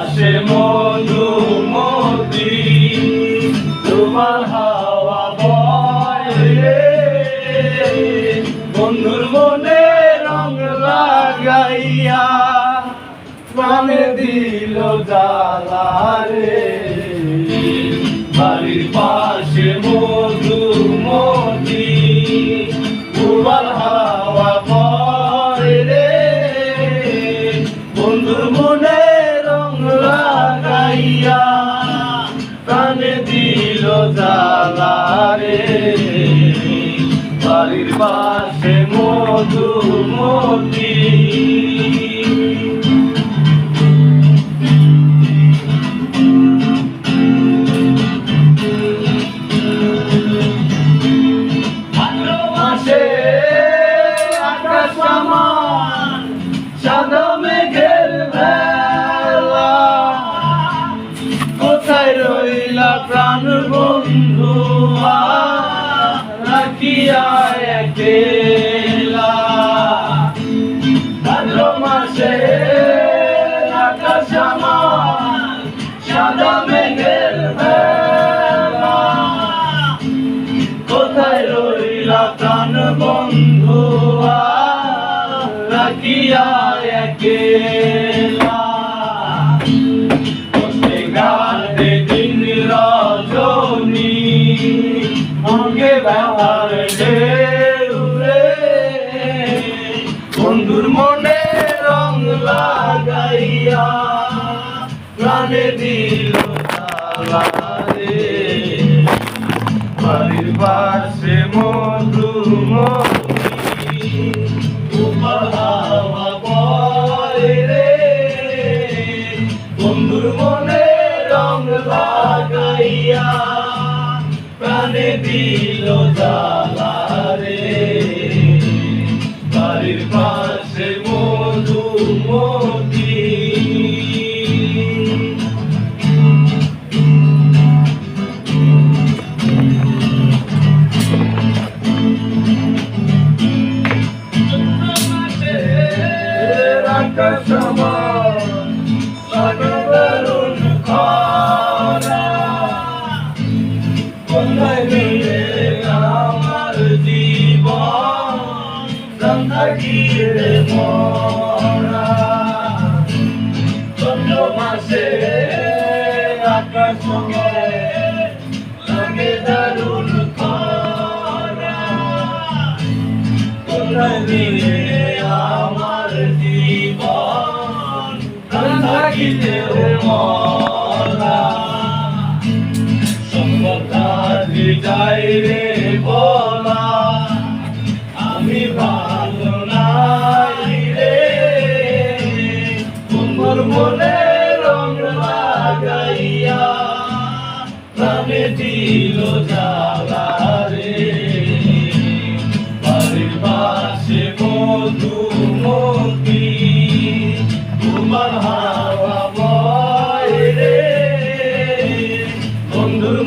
পাশে মধুমতি তোমার হাওয়া বয়। বন্ধুর মনে রং লাগাইয়া প্রাণে দিল জ্বালা রে বাড়ির পাশে মধুমতি জ্বালা রে বাড়ির পাশে মধুমতি প্রাণ রাখিয়া একেলা। কষ্টে গাতে দিন রজনী মগে ব্যবহার বন্ধুর মনে রং লাগাইয়া প্রাণে দিল বাড়ির পাশে মধু মধুমতি দিল জ্বালা বাড়ির পাশে মধু আমার সন্ধ্যাগিরে মরা চন্দ্র মাসে আকাশ লাগে দারুণ খরা দিনে আমার জীবন থাকিতে মরা সম্পদাদি যাই রে দিল জালারে বাড়ির পাশে মধুমতি তোমার হাওয়া বয় রে। বন্ধুর